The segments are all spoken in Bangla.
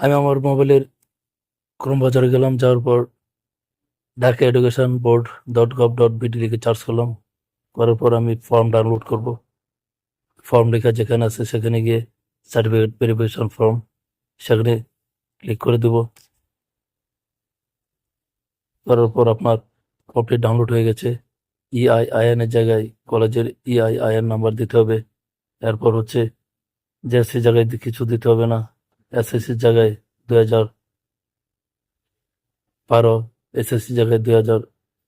আমি আমার মোবাইলের ক্রোম বাজারে গেলাম, যাওয়ার পর Dhaka education board dot gov dot BD লিখে চার্জ করলাম। করার পর আমি ফর্ম ডাউনলোড করব। ফর্ম লেখা যেখানে আছে সেখানে গিয়ে সার্টিফিকেট ভেরিফিকেশন ফর্ম সেখানে ক্লিক করে দেব। করার পর আপনার ফর্মটি ডাউনলোড হয়ে গেছে। E ইআইআইএন এর জায়গায় কলেজের E ইআইআইএন নাম্বার দিতে হবে। এরপর হচ্ছে জেএসসি জায়গায় কিছু দিতে হবে না। এসএসসির জায়গায় দুই হাজার বারো, এসএসসি জায়গায় দুই হাজার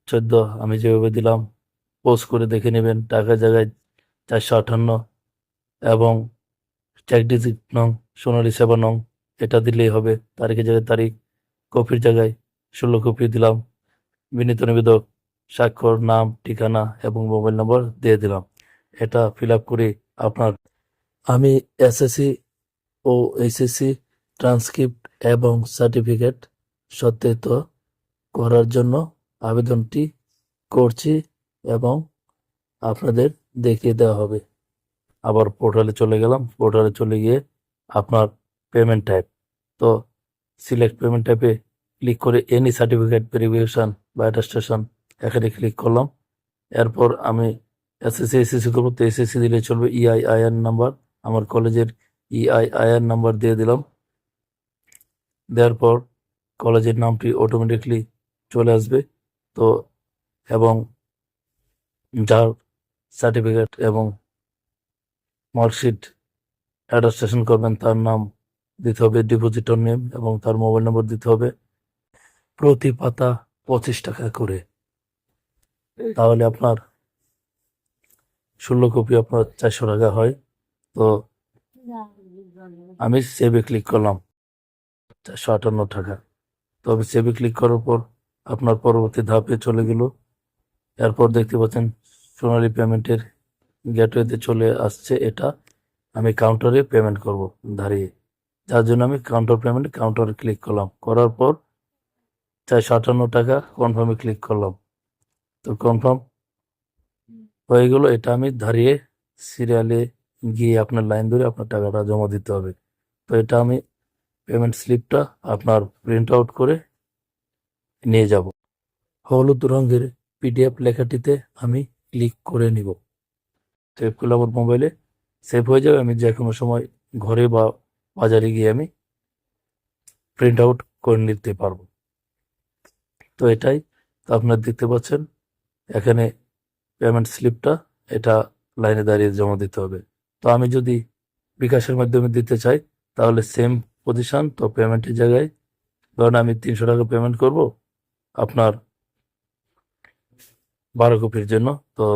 চোদ্দ। আমি যেভাবে দিলাম পোস্ট করে দেখে নেবেন। টাকার জায়গায় চারশো আটান্ন এবং চেক ডিজিট নং সোনালী সেবা নং, এটা দিলেই হবে। তারিখের জায়গায় তারিখ, কপির জায়গায় ষোলো কপি দিলাম। বিনীত নিবেদক, স্বাক্ষর, নাম, ঠিকানা এবং মোবাইল নম্বর দিয়ে দিলাম। এটা ফিল আপ করে আপনার আমি এসএসসি ও এইচএসসি ট্রান্সক্রিপ্ট এবং সার্টিফিকেট সত্যায়িত করার জন্য আবেদনটি করছি এবং আপনাদের দেখিয়ে দেওয়া হবে। আবার পোর্টালে চলে গেলাম। পোর্টালে চলে গিয়ে আপনার পেমেন্ট টাইপ তো সিলেক্ট পেমেন্ট টাইপে ক্লিক করে এনি সার্টিফিকেট ভেরিফিকেশন বা অ্যাটাস্টেশন এখানে ক্লিক করলাম। এরপর আমি এসএসসি এসএসসি করব। তো এসএসসি দিলে চলবে E ইআইআইএন নাম্বার আমার কলেজের E ইআইআইএন নাম্বার দিয়ে দিলাম। দেওয়ার পর কলেজের নামটি অটোমেটিকলি চলে আসবে। তো এবং যার সার্টিফিকেট এবং মার্কশিট অ্যাটাস্টেশন করবেন, তার নাম দিতে হবে ডিপোজিটর নেম এবং তার মোবাইল নম্বর দিতে হবে। প্রতি পাতা পঁচিশ টাকা করে। তাহলে আপনার ষোলো কপি আপনার চারশো টাকা হয়। তো আমি সেভে ক্লিক করলাম। চারশো আটান্ন টাকা। তো আমি সেভে ক্লিক করার পর আপনার পরবর্তী ধাপে চলে গেল। এরপর দেখতে পাচ্ছেন সোনালী পেমেন্টের গেটওয়েতে চলে আসছে এটা। আমি কাউন্টারে পেমেন্ট করব দাঁড়িয়ে যার জন্য আমি কাউন্টার পেমেন্ট কাউন্টারে ক্লিক করলাম। করার পর চারশো আটান্ন টাকা কনফার্মে ক্লিক করলাম। তো কনফার্ম হয়ে গেল। এটা আমি দাঁড়িয়ে সিরিয়ালে গিয়ে আপনার লাইন ধরে আপনার টাকাটা জমা দিতে হবে। তো এটা আমি পেমেন্ট স্লিপটা আপনার প্রিন্ট আউট করে নিয়ে যাব। হলুদ রঙের পিডিএফ লেখাটিতে আমি ক্লিক করে নিব। সেভ করলে আমার মোবাইলে সেভ হয়ে যাবে। আমি যে কোনো সময় ঘরে বা বাজারে গিয়ে আমি প্রিন্ট আউট করে নিতে পারব। তো এটাই আপনারা দেখতে পাচ্ছেন। এখানে পেমেন্ট স্লিপটা এটা লাইনে দাঁড়িয়ে জমা দিতে হবে। তো আমি যদি বিকাশের মাধ্যমে দিতে চাই, তাহলে সেম পজিশন তো পেমেন্টের জায়গায়। ধরুন আমি তিনশো টাকা পেমেন্ট করব আপনার বারো কপির জন্য, তো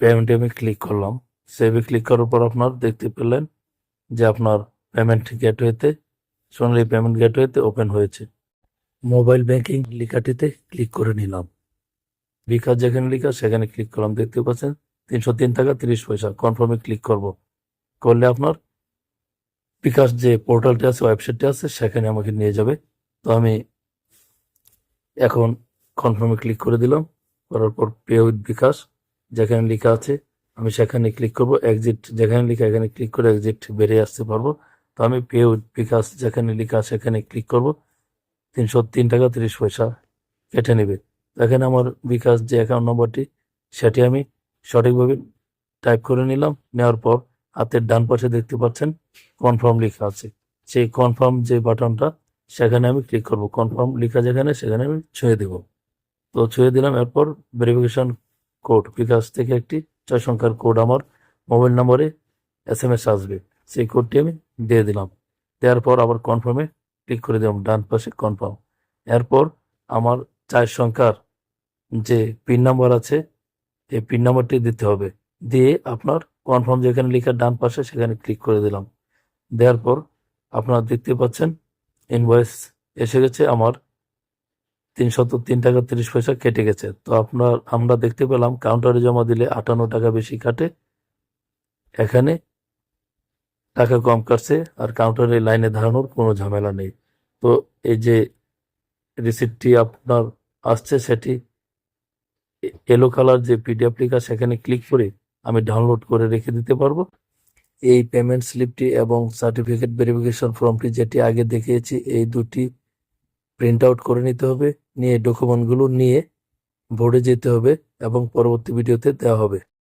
পেমেন্টে আমি ক্লিক করলাম। সেভে ক্লিক করার পর আপনার দেখতে পেলেন যে আপনার পেমেন্ট গেটওয়েতে সোনালি পেমেন্ট গেটওয়েতে ওপেন হয়েছে। মোবাইল ব্যাংকিং লেখাটিতে ক্লিক করে নিলাম। বিকাশ যেখানে লেখা সেখানে ক্লিক করলাম, দেখতে পাচ্ছেন? তিনশো তিন টাকা তিরিশ পয়সা। কনফার্মে ক্লিক করব। করলে আপনার বিকাশ যে পোর্টালটি আছে ওয়েবসাইটটি আছে, সেখানে আমাকে নিয়ে যাবে। তো আমি এখন কনফার্মে ক্লিক করে দিলাম। করার পর পে উইথ বিকাশ যেখানে লেখা আছে, আমি সেখানে ক্লিক করব। এক্সিট যেখানে লেখা, এখানে ক্লিক করে এক্সিট বেরিয়ে আসতে পারব। তো আমি পে উইথ বিকাশ যেখানে লেখা, সেখানে ক্লিক করব। তিনশো তিন টাকা তিরিশ পয়সা কেটে নেবে। এখানে আমার বিকাশ যে অ্যাকাউন্ট নম্বরটি সেটি আমি সঠিকভাবে টাইপ করে নিলাম। নেওয়ার পর হাতের ডান পাশে দেখতে পাচ্ছেন কনফার্ম লেখা আছে। সেই কনফার্ম যে বাটনটা, সেখানে আমি ক্লিক করব। কনফার্ম লেখা যেখানে, সেখানে আমি ছুঁয়ে দেব। তো ছুঁয়ে দিলাম, এরপর ভেরিফিকেশন কোড বিকাশ থেকে একটি ছয় সংখ্যার কোড আমার মোবাইল নম্বরে এস এম এস আসবে। সেই কোডটি আমি দিয়ে দিলাম। দেওয়ার পর আবার কনফার্মে ক্লিক করে দিলাম, ডান পাশে কনফার্ম এরপর আমার চার সংখ্যার যে পিন নাম্বার আছে এই পিন নাম্বারটি দিতে হবে। দিয়ে আপনার কনফার্ম যেখানে লেখা ডান পাশে সেখানে ক্লিক করে দিলাম। দেওয়ার পর আপনারা দেখতে পাচ্ছেন ইনভয়েস এসে গেছে, আমার তিনশত তিন টাকা তিরিশ পয়সা কেটে গেছে। তো আপনার, আমরা দেখতে পেলাম কাউন্টারে জমা দিলে আটান্ন টাকা বেশি কাটে। এখানে টাকা কম কাটছে আর কাউন্টারে লাইনে দাঁড়ানোর কোনো ঝামেলা নেই। তো এই যে রিসিপ্টটি আপনার আসছে, সেটি এলো কালার যে পিডিএফ লেখা, সেখানে ক্লিক করে আমি ডাউনলোড করে রেখে দিতে পারব। এই পেমেন্ট স্লিপটি এবং সার্টিফিকেট ভেরিফিকেশন ফর্মটি যেটি আগে দেখিয়েছি, এই দুটি প্রিন্ট আউট করে নিতে হবে। নিয়ে ডকুমেন্টগুলো নিয়ে বোর্ডে যেতে হবে এবং পরবর্তী ভিডিওতে দেওয়া হবে।